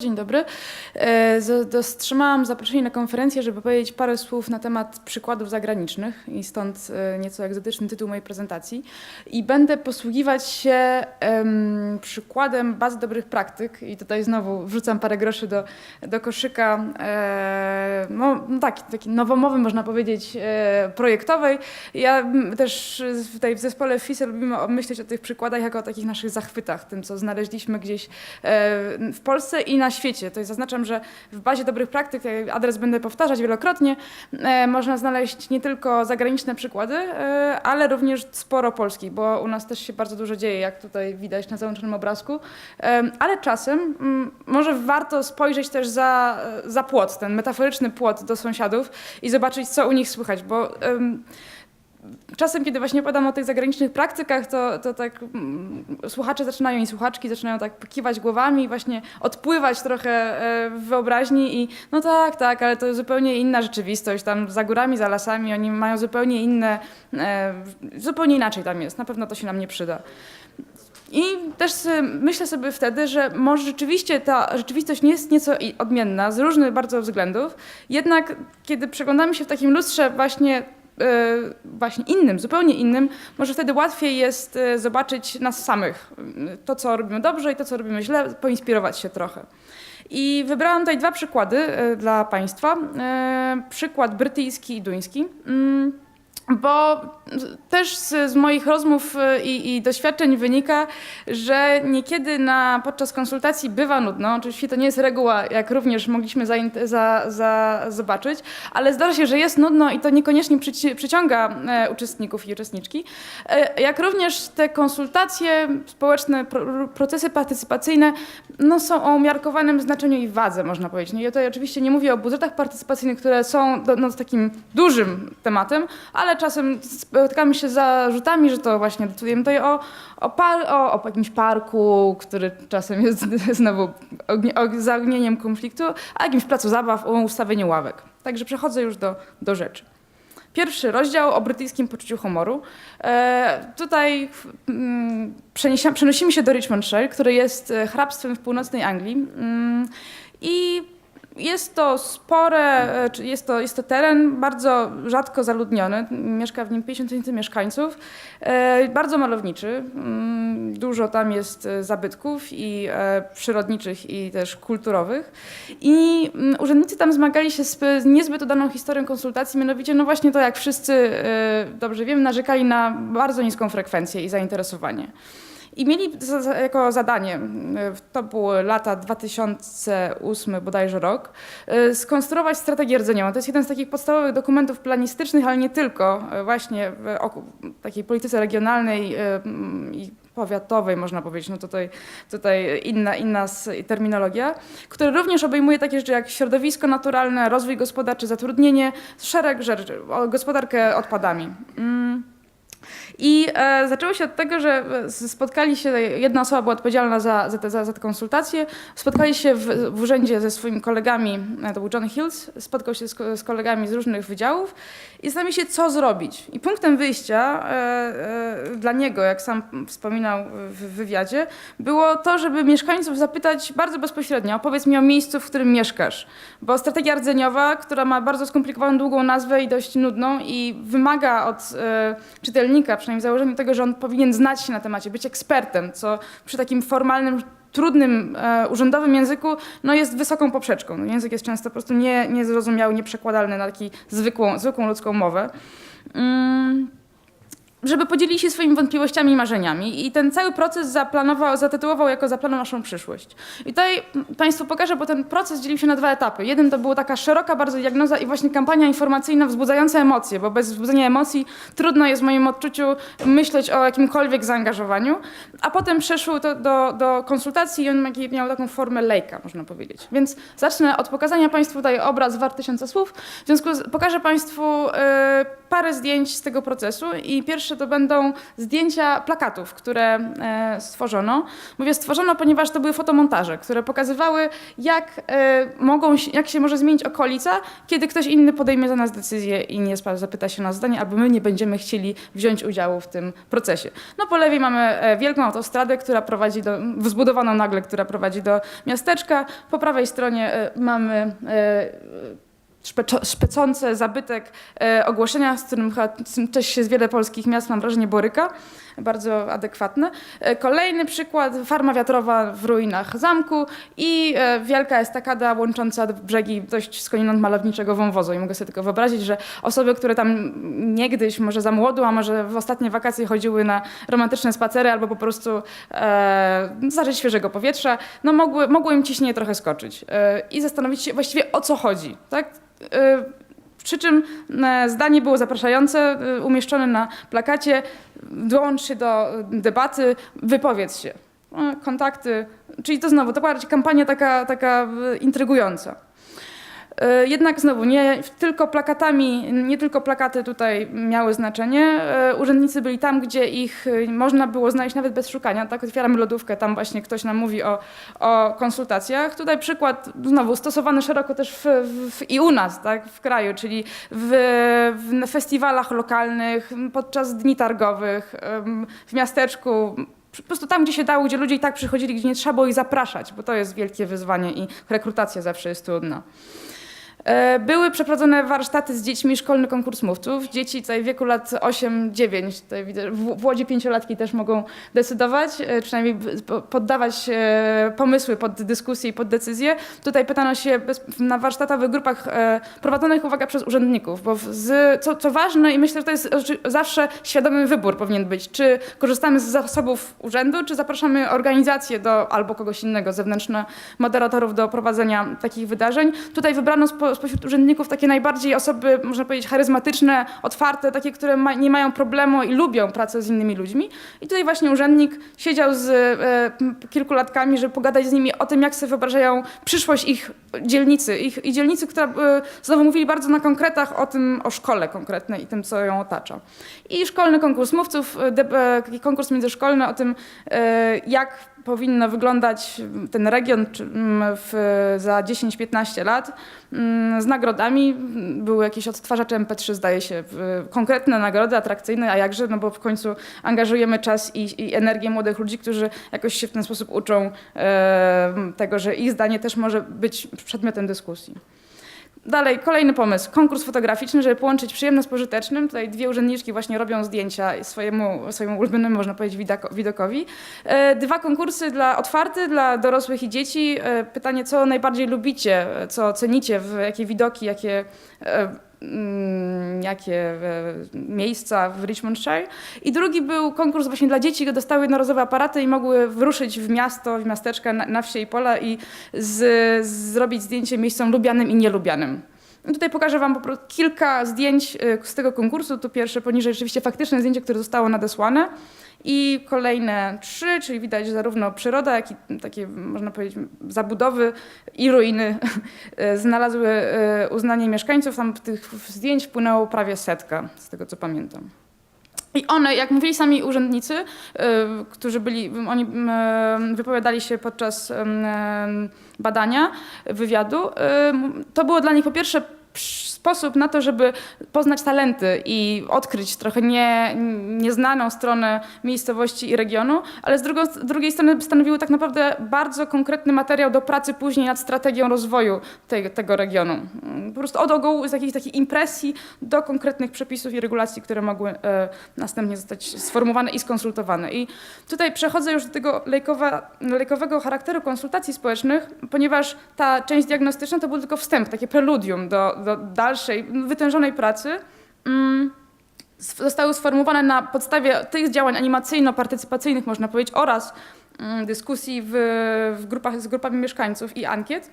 Dzień dobry. E, Dostrzymałam zaproszenie na konferencję, żeby powiedzieć parę słów na temat przykładów zagranicznych i stąd e, nieco egzotyczny tytuł mojej prezentacji. I będę posługiwać się em, przykładem bazy dobrych praktyk i tutaj znowu wrzucam parę groszy do, do koszyka, e, no, taki, taki nowomowy można powiedzieć e, projektowej. Ja też tutaj w zespole FISE lubimy myśleć o tych przykładach jako o takich naszych zachwytach, tym co znaleźliśmy gdzieś e, w Polsce i na świecie. To jest, zaznaczam, że w bazie dobrych praktyk, adres będę powtarzać wielokrotnie, e, można znaleźć nie tylko zagraniczne przykłady, e, ale również sporo polskich, bo u nas też się bardzo dużo dzieje, jak tutaj widać na załączonym obrazku. Ale czasem mm, może warto spojrzeć też za, za płot, ten metaforyczny płot do sąsiadów i zobaczyć, co u nich słychać, bo czasem, kiedy właśnie opowiadam o tych zagranicznych praktykach, to, to tak mm, słuchacze zaczynają i słuchaczki zaczynają tak kiwać głowami właśnie odpływać trochę e, w wyobraźni i no tak, tak, ale to zupełnie inna rzeczywistość. Tam za górami, za lasami oni mają zupełnie inne, e, zupełnie inaczej tam jest. Na pewno to się nam nie przyda. I też myślę sobie wtedy, że może rzeczywiście ta rzeczywistość nie jest nieco odmienna z różnych bardzo względów, jednak kiedy przeglądamy się w takim lustrze właśnie, właśnie innym, zupełnie innym, może wtedy łatwiej jest e, zobaczyć nas samych, e, to co robimy dobrze i to co robimy źle, poinspirować się trochę. I wybrałam tutaj dwa przykłady e, dla Państwa. E, Przykład brytyjski i duński. Bo też z, z moich rozmów y, i, i doświadczeń wynika, że niekiedy na, podczas konsultacji bywa nudno. Oczywiście to nie jest reguła, jak również mogliśmy zaint- za, za, zobaczyć, ale zdarza się, że jest nudno i to niekoniecznie przyci- przyciąga e, uczestników i uczestniczki. E, jak również te konsultacje społeczne, pro, procesy partycypacyjne no, są o umiarkowanym znaczeniu i wadze, można powiedzieć. No, ja tutaj oczywiście nie mówię o budżetach partycypacyjnych, które są do, no, takim dużym tematem, ale czasem spotykamy się z zarzutami, że to właśnie decydujemy tutaj o, o, par, o, o jakimś parku, który czasem jest znowu ognie, og, zaognieniem konfliktu, a jakimś placu zabaw, o ustawieniu ławek. Także przechodzę już do, do rzeczy. Pierwszy rozdział o brytyjskim poczuciu humoru. E, tutaj mm, przenosimy się do Richmondshire, który jest e, hrabstwem w północnej Anglii. Mm, I jest to spore, e, jest to, jest to teren bardzo rzadko zaludniony. Mieszka w nim 50 tysięcy mieszkańców. E, bardzo malowniczy. Mm, Dużo tam jest e, zabytków i przyrodniczych i też kulturowych. I mm, urzędnicy tam zmagali się z niezbyt udaną historią konsultacji, mianowicie, no właśnie to jak wszyscy dobrze wiemy, narzekali na bardzo niską frekwencję i zainteresowanie. I mieli za, jako zadanie, to były lata 2008 bodajże rok, e, skonstruować strategię rdzeniową. To jest jeden z takich podstawowych dokumentów planistycznych, ale nie tylko, e, właśnie w takiej polityce regionalnej e, m, i powiatowej, można powiedzieć, no tutaj, tutaj inna, inna terminologia, który również obejmuje takie rzeczy jak środowisko naturalne, rozwój gospodarczy, zatrudnienie, szereg rzeczy, gospodarkę odpadami. I e, zaczęło się od tego, że e, spotkali się, jedna osoba była odpowiedzialna za, za, te, za, za te konsultacje, spotkali się w, w urzędzie ze swoimi kolegami, e, to był John Hills, spotkał się z, z kolegami z różnych wydziałów i zastanawiali się, co zrobić. I punktem wyjścia e, e, dla niego, jak sam wspominał w wywiadzie, było to, żeby mieszkańców zapytać bardzo bezpośrednio, opowiedz mi o miejscu, w którym mieszkasz. Bo strategia rdzeniowa, która ma bardzo skomplikowaną, długą nazwę i dość nudną i wymaga od e, czytelnika, przynajmniej założeniu tego, że on powinien znać się na temacie, być ekspertem, co przy takim formalnym, trudnym, e, urzędowym języku no jest wysoką poprzeczką. No, język jest często po prostu nie, niezrozumiały, nieprzekładalny na taką zwykłą, zwykłą ludzką mowę. Mm żeby podzielili się swoimi wątpliwościami i marzeniami. I ten cały proces zaplanował, zatytułował jako Zaplanuj naszą przyszłość. I tutaj Państwu pokażę, bo ten proces dzielił się na dwa etapy. Jeden to była taka szeroka bardzo diagnoza i właśnie kampania informacyjna wzbudzająca emocje, bo bez wzbudzenia emocji trudno jest w moim odczuciu myśleć o jakimkolwiek zaangażowaniu. A potem przeszło to do, do konsultacji i on miał taką formę lejka, można powiedzieć. Więc zacznę od pokazania Państwu tutaj obraz wart tysiąca słów. W związku z pokażę Państwu e, parę zdjęć z tego procesu i pierwszy pierwsze to będą zdjęcia plakatów, które e, stworzono. Mówię stworzono, ponieważ to były fotomontaże, które pokazywały, jak, e, mogą, jak się może zmienić okolica, kiedy ktoś inny podejmie za nas decyzję i nie zapyta się nas zdanie, albo my nie będziemy chcieli wziąć udziału w tym procesie. No po lewej mamy e, wielką autostradę, która prowadzi do, zbudowaną nagle, która prowadzi do miasteczka. Po prawej stronie mamy szpecące zabytek e, ogłoszenia, z którym z też się z wiele polskich miast, mam wrażenie, boryka. Bardzo adekwatne. E, kolejny przykład, farma wiatrowa w ruinach zamku i e, wielka estakada łącząca brzegi dość skądinąd malowniczego wąwozu. I mogę sobie tylko wyobrazić, że osoby, które tam niegdyś, może za młodu, a może w ostatnie wakacje chodziły na romantyczne spacery albo po prostu e, zażyć świeżego powietrza, no mogły, mogło im ciśnienie trochę skoczyć e, i zastanowić się właściwie o co chodzi. Tak? Przy czym e, zdanie było zapraszające, e, umieszczone na plakacie. Dołącz się do e, debaty, wypowiedz się. Kontakty, czyli to znowu, to była kampania taka, taka intrygująca. E, Jednak znowu, nie tylko plakatami, nie tylko plakaty tutaj miały znaczenie. E, Urzędnicy byli tam, gdzie ich e, można było znaleźć nawet bez szukania. Tak, otwieramy lodówkę, tam właśnie ktoś nam mówi o, o konsultacjach. Tutaj przykład znowu stosowany szeroko też w, w, i u nas, tak, w kraju, czyli w, w festiwalach lokalnych, podczas dni targowych, w miasteczku. Po prostu tam, gdzie się dało, gdzie ludzie i tak przychodzili, gdzie nie trzeba było ich zapraszać, bo to jest wielkie wyzwanie i rekrutacja zawsze jest trudna. E, Były przeprowadzone warsztaty z dziećmi, szkolny konkurs mówców. Dzieci w wieku lat 8-9, tutaj widzę, w Łodzi pięciolatki też mogą decydować, e, przynajmniej poddawać e, pomysły pod dyskusję i pod decyzję. Tutaj pytano się na warsztatowych grupach prowadzonych, uwaga, przez urzędników, bo z, co, co ważne i myślę, że to jest zawsze świadomy wybór powinien być, czy korzystamy z zasobów urzędu, czy zapraszamy organizację do, albo kogoś innego, zewnętrzne moderatorów do prowadzenia takich wydarzeń. Tutaj wybrano spo, spośród urzędników takie najbardziej osoby, można powiedzieć, charyzmatyczne, otwarte, takie, które ma, nie mają problemu i lubią pracę z innymi ludźmi. I tutaj właśnie urzędnik siedział z e, kilkulatkami, żeby pogadać z nimi o tym, jak sobie wyobrażają przyszłość ich dzielnicy. Ich, I dzielnicy, która e, znowu mówili bardzo na konkretach o tym, o szkole konkretnej i tym, co ją otacza. I szkolny konkurs mówców, e, de, e, taki konkurs międzyszkolny o tym, e, jak powinno wyglądać ten region mm, w, za 10-15 lat mm, z nagrodami. Były jakieś odtwarzacze MP3, zdaje się, konkretne nagrody atrakcyjne, a jakże, no bo w końcu angażujemy czas i, i energię młodych ludzi, którzy jakoś się w ten sposób uczą e, tego, że ich zdanie też może być przedmiotem dyskusji. Dalej, kolejny pomysł. Konkurs fotograficzny, żeby połączyć przyjemne z pożytecznym. Tutaj dwie urzędniczki właśnie robią zdjęcia swojemu, swojemu ulubionemu, można powiedzieć, widokowi. E, Dwa konkursy dla otwarte, dla dorosłych i dzieci. E, Pytanie, co najbardziej lubicie, co cenicie, w jakie widoki, jakie, e, jakie e, miejsca w Richmondshire. I drugi był konkurs właśnie dla dzieci, które dostały jednorazowe aparaty i mogły wyruszyć w miasto, w miasteczka, na, na wsie i pola i z, zrobić zdjęcie miejscom lubianym i nielubianym. I Tutaj pokażę Wam po prostu kilka zdjęć y, z tego konkursu. Tu pierwsze poniżej rzeczywiście faktyczne zdjęcie, które zostało nadesłane. I kolejne trzy, czyli widać zarówno przyroda, jak i takie, można powiedzieć, zabudowy i ruiny znalazły y, uznanie mieszkańców. Tam tych zdjęć wpłynęło prawie setka, z tego co pamiętam. I one, jak mówili sami urzędnicy, y, którzy byli, oni y, wypowiadali się podczas y, badania, wywiadu, to było dla nich po pierwsze sposób na to, żeby poznać talenty i odkryć trochę nie, nieznaną stronę miejscowości i regionu, ale z, drugą, z drugiej strony stanowiły tak naprawdę bardzo konkretny materiał do pracy później nad strategią rozwoju tego regionu. Po prostu od ogółu z jakiejś takiej impresji do konkretnych przepisów i regulacji, które mogły e, następnie zostać sformułowane i skonsultowane. I tutaj przechodzę już do tego lejkowa, lejkowego charakteru konsultacji społecznych, ponieważ ta część diagnostyczna to był tylko wstęp, takie preludium do, do dalszej, wytężonej pracy. Mm, Zostały sformułowane na podstawie tych działań animacyjno-partycypacyjnych, można powiedzieć, oraz mm, dyskusji w, w grupach z grupami mieszkańców i ankiet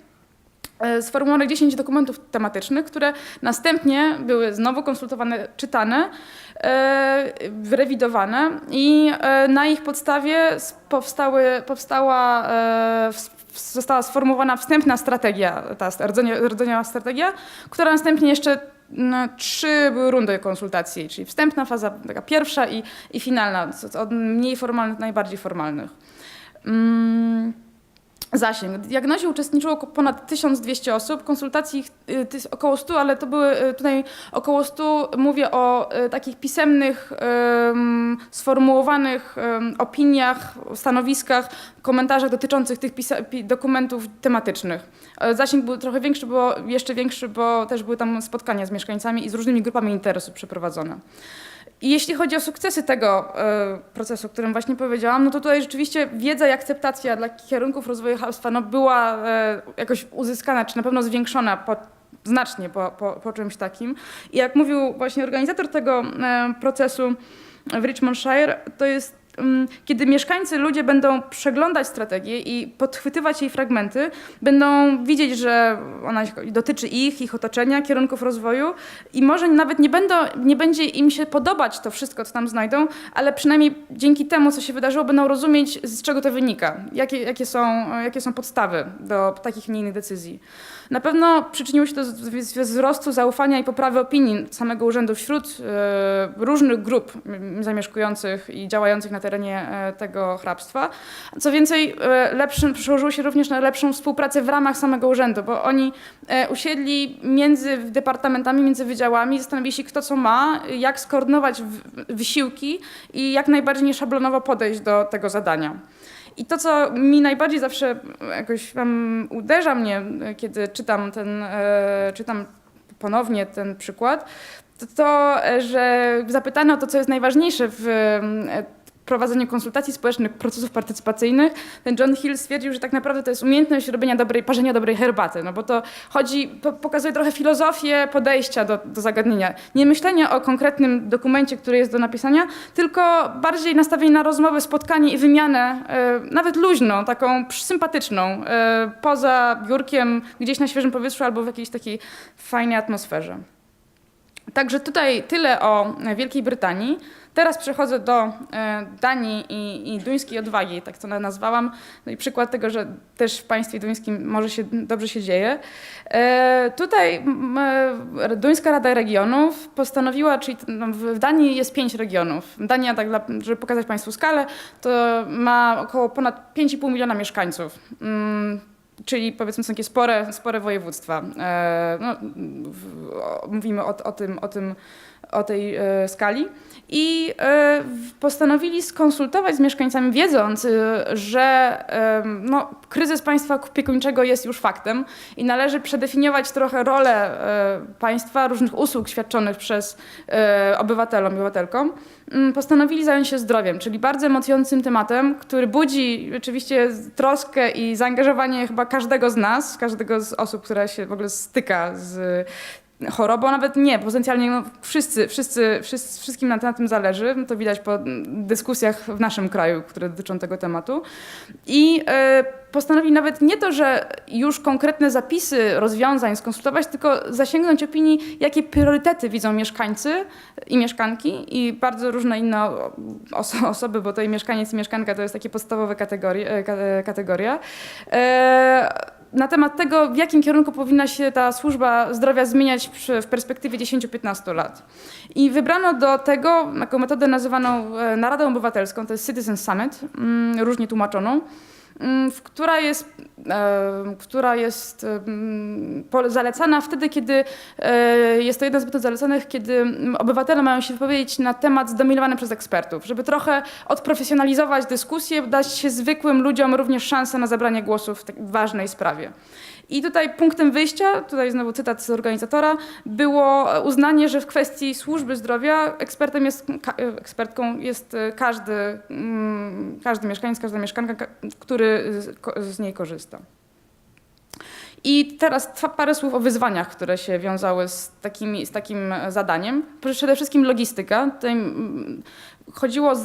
e, sformułowanych 10 dokumentów tematycznych, które następnie były znowu konsultowane, czytane, e, rewidowane i e, na ich podstawie powstały, powstała, ws- została sformułowana wstępna strategia, ta rdzeniowa strategia, która następnie jeszcze no, trzy były rundy konsultacji, czyli wstępna faza, taka pierwsza i, i finalna, od mniej formalnych do najbardziej formalnych. Mm, Zasięg. W diagnozie uczestniczyło ponad 1200 osób, konsultacji y, około 100, ale to były y, tutaj około 100, mówię o y, takich pisemnych, sformułowanych opiniach, stanowiskach, komentarzach dotyczących tych dokumentów tematycznych. E, Zasięg był trochę większy, bo jeszcze większy, bo też były tam spotkania z mieszkańcami i z różnymi grupami interesu przeprowadzone. I jeśli chodzi o sukcesy tego e, procesu, o którym właśnie powiedziałam, no to tutaj rzeczywiście wiedza i akceptacja dla kierunków rozwoju hałstwa no była e, jakoś uzyskana, czy na pewno zwiększona po, znacznie po, po, po czymś takim. I jak mówił właśnie organizator tego e, procesu w Richmondshire, to jest kiedy mieszkańcy, ludzie będą przeglądać strategię i podchwytywać jej fragmenty, będą widzieć, że ona dotyczy ich, ich otoczenia, kierunków rozwoju i może nawet nie, będą, nie będzie im się podobać to wszystko, co tam znajdą, ale przynajmniej dzięki temu, co się wydarzyło, będą rozumieć, z czego to wynika, jakie, jakie, są, jakie są podstawy do takich, nie innych decyzji. Na pewno przyczyniło się to do wzrostu zaufania i poprawy opinii samego urzędu wśród e, różnych grup zamieszkujących i działających na terenie e, tego hrabstwa. Co więcej, e, lepszym, przełożyło się również na lepszą współpracę w ramach samego urzędu, bo oni usiedli między departamentami, między wydziałami, zastanowili się, kto co ma, jak skoordynować wysiłki i jak najbardziej nieszablonowo podejść do tego zadania. I to, co mi najbardziej zawsze jakoś tam uderza mnie, kiedy czytam ten, e, czytam ponownie ten przykład, to to, e, że zapytano o to, co jest najważniejsze w e, prowadzeniu konsultacji społecznych, procesów partycypacyjnych, ten John Hill stwierdził, że tak naprawdę to jest umiejętność robienia dobrej, parzenia dobrej herbaty, no bo to chodzi, po, pokazuje trochę filozofię podejścia do, do zagadnienia. Nie myślenie o konkretnym dokumencie, który jest do napisania, tylko bardziej nastawienie na rozmowę, spotkanie i wymianę, e, nawet luźną, taką sympatyczną, e, poza biurkiem, gdzieś na świeżym powietrzu albo w jakiejś takiej fajnej atmosferze. Także tutaj tyle o Wielkiej Brytanii. Teraz przechodzę do e, Danii i, i duńskiej odwagi, tak to nazwałam. No i przykład tego, że też w państwie duńskim może się dobrze się dzieje. E, tutaj e, Duńska Rada Regionów postanowiła, czyli no, w Danii jest pięć regionów. Dania, tak dla, żeby pokazać Państwu skalę, to ma około ponad 5,5 miliona mieszkańców. Mm, Czyli powiedzmy są takie spore, spore województwa. No, mówimy o, o, tym, o, tym, o tej e, skali. I e, postanowili skonsultować z mieszkańcami, wiedząc, e, że no, kryzys państwa opiekuńczego jest już faktem i należy przedefiniować trochę rolę państwa, różnych usług świadczonych przez obywatelom i obywatelkom. Mm, Postanowili zająć się zdrowiem, czyli bardzo emocjonującym tematem, który budzi oczywiście troskę i zaangażowanie chyba każdego z nas, każdego z osób, która się w ogóle styka z chorobą, nawet nie, potencjalnie no, wszyscy, wszyscy, wszyscy, wszystkim na, na tym zależy. To widać po dyskusjach w naszym kraju, które dotyczą tego tematu. I postanowili nawet nie to, że już konkretne zapisy rozwiązań skonsultować, tylko zasięgnąć opinii, jakie priorytety widzą mieszkańcy i mieszkanki i bardzo różne inne oso- osoby, bo i mieszkaniec i mieszkanka to jest takie podstawowe kategorie, e, e, kategoria. E, na temat tego, w jakim kierunku powinna się ta służba zdrowia zmieniać przy, w perspektywie 10-15 lat. I wybrano do tego taką metodę nazywaną e, Naradą Obywatelską, to jest Citizen Summit, mm, różnie tłumaczoną, która jest, e, która jest mm, pole- zalecana wtedy, kiedy e, jest to jedna z metod zalecanych, kiedy mm, obywatele mają się wypowiedzieć na temat zdominowany przez ekspertów, żeby trochę odprofesjonalizować dyskusję, dać zwykłym ludziom również szansę na zabranie głosu w tak ważnej sprawie. I tutaj punktem wyjścia, tutaj znowu cytat z organizatora, było uznanie, że w kwestii służby zdrowia ekspertem jest, ka- ekspertką jest e, każdy, mm, każdy mieszkaniec, każda mieszkanka, ka- który z niej korzysta. I teraz parę słów o wyzwaniach, które się wiązały z, takimi, z takim e, zadaniem. Przede wszystkim logistyka. Tutaj mm, chodziło o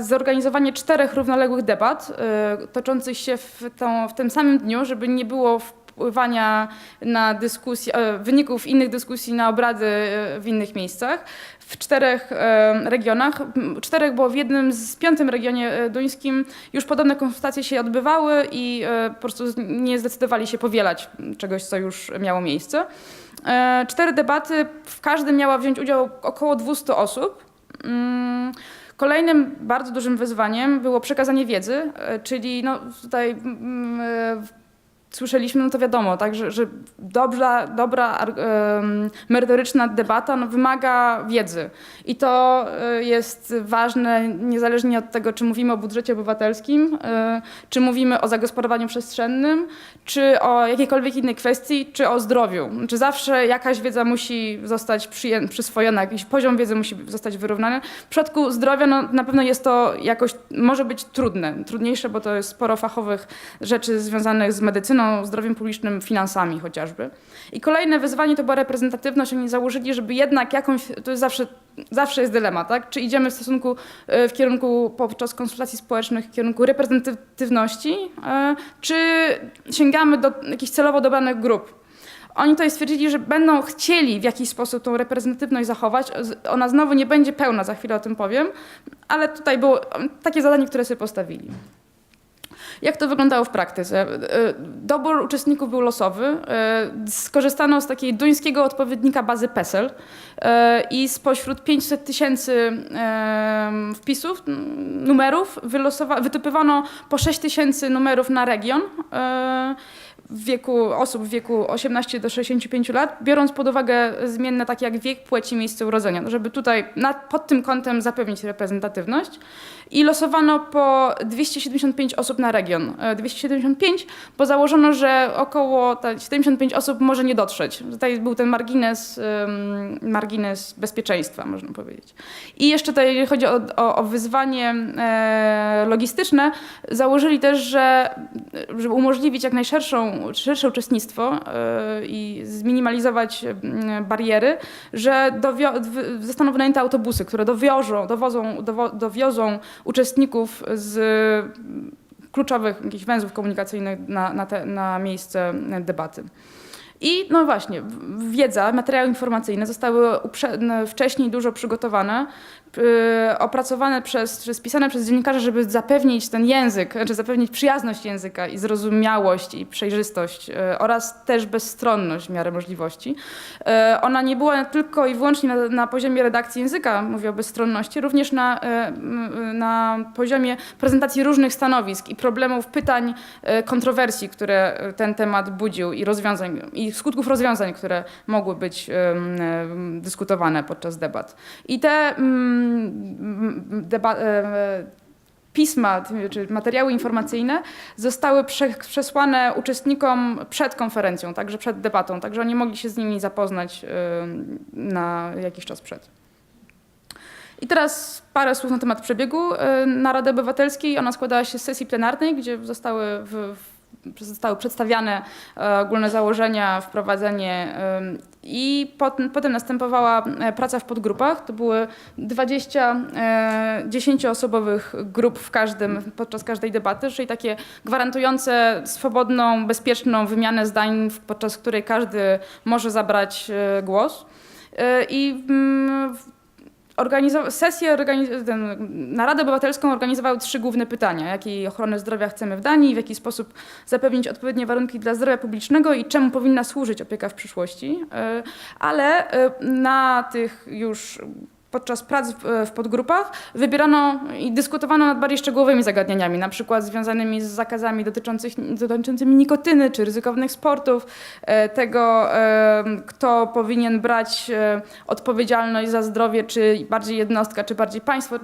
zorganizowanie czterech równoległych debat y, toczących się w, tą, w tym samym dniu, żeby nie było wpływania na dyskusję, e, wyników innych dyskusji na obrady e, w innych miejscach. W czterech regionach. Czterech, bo w jednym z piątym regionie e, duńskim już podobne konsultacje się odbywały i e, po prostu nie zdecydowali się powielać czegoś, co już miało miejsce. E, Cztery debaty, w każdym miała wziąć udział około 200 osób. Mm, Kolejnym bardzo dużym wyzwaniem było przekazanie wiedzy, czyli no tutaj mm, słyszeliśmy, no to wiadomo, tak, że, że dobra, dobra merytoryczna debata no, wymaga wiedzy. I to e, jest ważne niezależnie od tego, czy mówimy o budżecie obywatelskim, e, czy mówimy o zagospodarowaniu przestrzennym, czy o jakiejkolwiek innej kwestii, czy o zdrowiu. Czy zawsze jakaś wiedza musi zostać przyswojona, jakiś poziom wiedzy musi zostać wyrównany. W przypadku zdrowia no, na pewno jest to jakoś, może być trudne, trudniejsze, bo to jest sporo fachowych rzeczy związanych z medycyną, zdrowiem publicznym, finansami chociażby. I kolejne wyzwanie to była reprezentatywność. Oni założyli, żeby jednak jakąś, to jest zawsze, zawsze jest dylemat, tak? Czy idziemy w stosunku, e, w kierunku podczas konsultacji społecznych, w kierunku reprezentatywności, e, czy sięgamy do jakichś celowo dobranych grup. Oni tutaj stwierdzili, że będą chcieli w jakiś sposób tą reprezentatywność zachować. Ona znowu nie będzie pełna, za chwilę o tym powiem, ale tutaj było takie zadanie, które sobie postawili. Jak to wyglądało w praktyce? E, Dobór uczestników był losowy. E, Skorzystano z takiego duńskiego odpowiednika bazy PESEL e, i spośród 500 tysięcy wpisów, numerów, wytypowano po 6 tysięcy numerów na region w wieku osób w wieku 18 do 65 lat, biorąc pod uwagę zmienne takie jak wiek, płeć i miejsce urodzenia, no żeby tutaj na, pod tym kątem zapewnić reprezentatywność. I losowano po 275 osób na region. E, 275, bo założono, że około ta 75 osób może nie dotrzeć. Tutaj był ten margines, margines bezpieczeństwa, można powiedzieć. I jeszcze tutaj, jeżeli chodzi o, o, o wyzwanie e, logistyczne, założyli też, że żeby umożliwić jak najszerszą szersze uczestnictwo e, i zminimalizować m, bariery, że dowio- zostaną wynajęte autobusy, które dowiozą, dowodzą, dowo- dowiozą uczestników z kluczowych jakichś węzłów komunikacyjnych na, na, te, na miejsce debaty. I no właśnie, wiedza, materiały informacyjne zostały wcześniej dużo przygotowane, opracowane przez, czy spisane przez dziennikarzy, żeby zapewnić ten język, znaczy zapewnić przyjazność języka i zrozumiałość i przejrzystość yy, oraz też bezstronność w miarę możliwości. Yy, Ona nie była tylko i wyłącznie na, na poziomie redakcji języka, mówię o bezstronności, również na, na poziomie prezentacji różnych stanowisk i problemów, pytań, kontrowersji, które ten temat budził i rozwiązań, i skutków rozwiązań, które mogły być dyskutowane podczas debat. I te pisma, czy materiały informacyjne zostały prze, przesłane uczestnikom przed konferencją, także przed debatą, także oni mogli się z nimi zapoznać ym, na jakiś czas przed. I teraz parę słów na temat przebiegu e, Narady Obywatelskiej. Ona składała się z sesji plenarnej, gdzie zostały, w, zostały przedstawiane e, ogólne założenia, wprowadzenie i potem, potem następowała e, praca w podgrupach. To były 20 e, 10-osobowych grup w każdym, podczas każdej debaty, czyli takie gwarantujące swobodną, bezpieczną wymianę zdań, podczas której każdy może zabrać e, głos. E, I mm, Organizowa- sesję, organiz- ten, Naradę Obywatelską organizowały trzy główne pytania. Jakiej ochrony zdrowia chcemy w Danii, w jaki sposób zapewnić odpowiednie warunki dla zdrowia publicznego i czemu powinna służyć opieka w przyszłości. E, Ale e, na tych już podczas prac w, w podgrupach wybierano i dyskutowano nad bardziej szczegółowymi zagadnieniami, na przykład związanymi z zakazami dotyczącymi nikotyny czy ryzykownych sportów, e, tego, e, kto powinien brać e, odpowiedzialność za zdrowie, czy bardziej jednostka, czy bardziej państwo.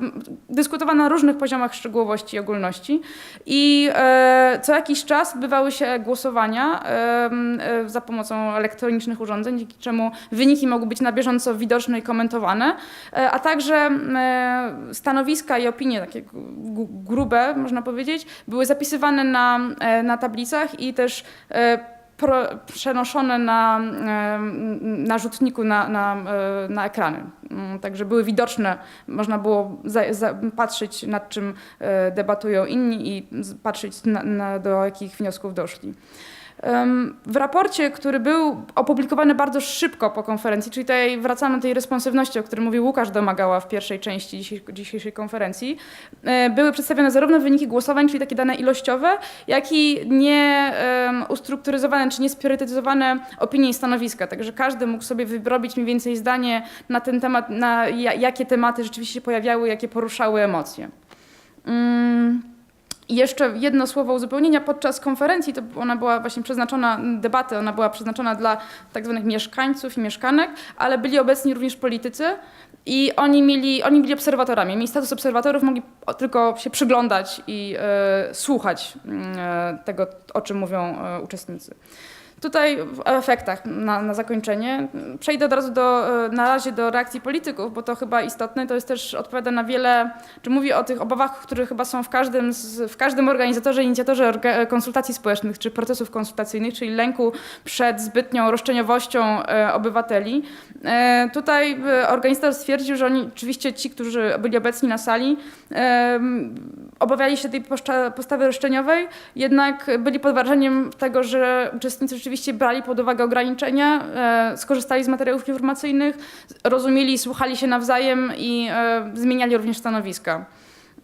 Dyskutowano na różnych poziomach szczegółowości i ogólności. I e, co jakiś czas odbywały się głosowania e, e, za pomocą elektronicznych urządzeń, dzięki czemu wyniki mogły być na bieżąco widoczne i komentowane, e, a także e, stanowiska i opinie, takie grube, można powiedzieć, były zapisywane na, e, na tablicach i też e, pro, przenoszone na, e, na rzutniku, na, na, e, na ekrany. Mm, Także były widoczne, można było za, za, patrzeć nad czym e, debatują inni i patrzeć na, na, do jakich wniosków doszli. W raporcie, który był opublikowany bardzo szybko po konferencji, czyli tutaj wracamy do tej responsywności, o której mówił Łukasz Domagała w pierwszej części dzisiej- dzisiejszej konferencji, e, były przedstawione zarówno wyniki głosowań, czyli takie dane ilościowe, jak i nie ustrukturyzowane czy niespiorytetyzowane opinie i stanowiska. Także każdy mógł sobie wyrobić mniej więcej zdanie na ten temat, na ja- jakie tematy rzeczywiście się pojawiały, jakie poruszały emocje. Mm. I jeszcze jedno słowo uzupełnienia. Podczas konferencji, to ona była właśnie przeznaczona, debaty, ona była przeznaczona dla tak zwanych mieszkańców i mieszkanek, ale byli obecni również politycy i oni, mieli, oni byli obserwatorami. Mieli status obserwatorów, mogli tylko się przyglądać i e, słuchać e, tego, o czym mówią e, uczestnicy. Tutaj w efektach na, na zakończenie. Przejdę od razu do, e, na razie do reakcji polityków, bo to chyba istotne. To jest też odpowiada na wiele, czy mówi o tych obawach, które chyba są w każdym, w każdym organizatorze, inicjatorze orga, konsultacji społecznych czy procesów konsultacyjnych, czyli lęku przed zbytnią roszczeniowością e, obywateli. E, tutaj e, organizator stwierdził, że oni, oczywiście ci, którzy byli obecni na sali, e, obawiali się tej postawy roszczeniowej, jednak byli pod wrażeniem tego, że uczestnicy rzeczywiście brali pod uwagę ograniczenia, e, skorzystali z materiałów informacyjnych, rozumieli słuchali się nawzajem i e, zmieniali również stanowiska.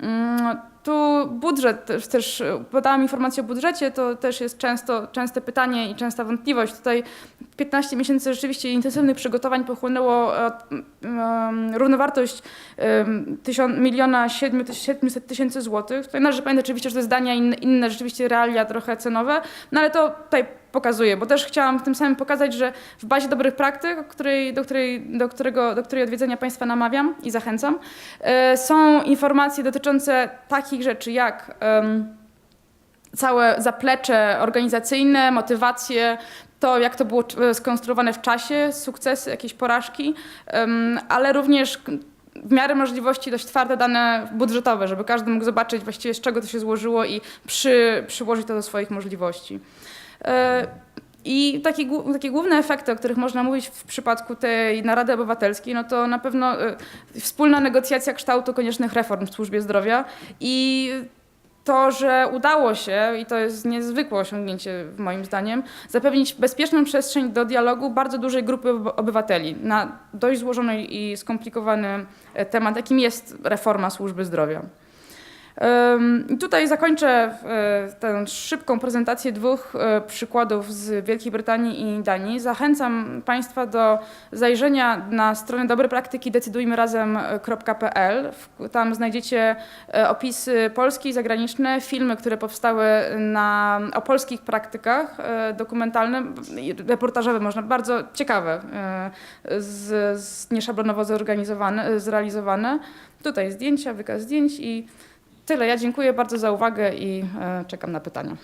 Mm, Tu budżet, też, też podałam informację o budżecie, to też jest często, częste pytanie i częsta wątpliwość. Tutaj 15 miesięcy rzeczywiście intensywnych przygotowań pochłonęło em, równowartość em, tysiąc, miliona siedmiu tyś- 700 tysięcy złotych. Tutaj należy pamiętać oczywiście, że to jest dania inne, inne rzeczywiście realia trochę cenowe, no ale to tutaj pokazuję, bo też chciałam tym samym pokazać, że w bazie dobrych praktyk, której, do, której, do, którego, do której odwiedzenia Państwa namawiam i zachęcam, e, są informacje dotyczące takich rzeczy jak całe zaplecze organizacyjne, motywacje, to jak to było e, skonstruowane w czasie, sukcesy, jakieś porażki, ale również w miarę możliwości dość twarde dane budżetowe, żeby każdy mógł zobaczyć właściwie z czego to się złożyło i przy, przyłożyć to do swoich możliwości. E, I takie, takie główne efekty, o których można mówić w przypadku tej narady obywatelskiej, no to na pewno e, wspólna negocjacja kształtu koniecznych reform w służbie zdrowia i to, że udało się, i to jest niezwykłe osiągnięcie moim zdaniem, zapewnić bezpieczną przestrzeń do dialogu bardzo dużej grupy ob- obywateli na dość złożony i skomplikowany e, temat, jakim jest reforma służby zdrowia. I tutaj zakończę e, tę szybką prezentację dwóch e, przykładów z Wielkiej Brytanii i Danii. Zachęcam Państwa do zajrzenia na stronę dobre praktyki decydujmyrazem.pl. W- Tam znajdziecie e, opisy polskie i zagraniczne, filmy, które powstały na, o polskich praktykach e, dokumentalne, reportażowe, można bardzo ciekawe, e, z, z nieszablonowo zorganizowane, zrealizowane. Tutaj zdjęcia, wykaz zdjęć i Tyle. Ja dziękuję bardzo za uwagę i e, czekam na pytania.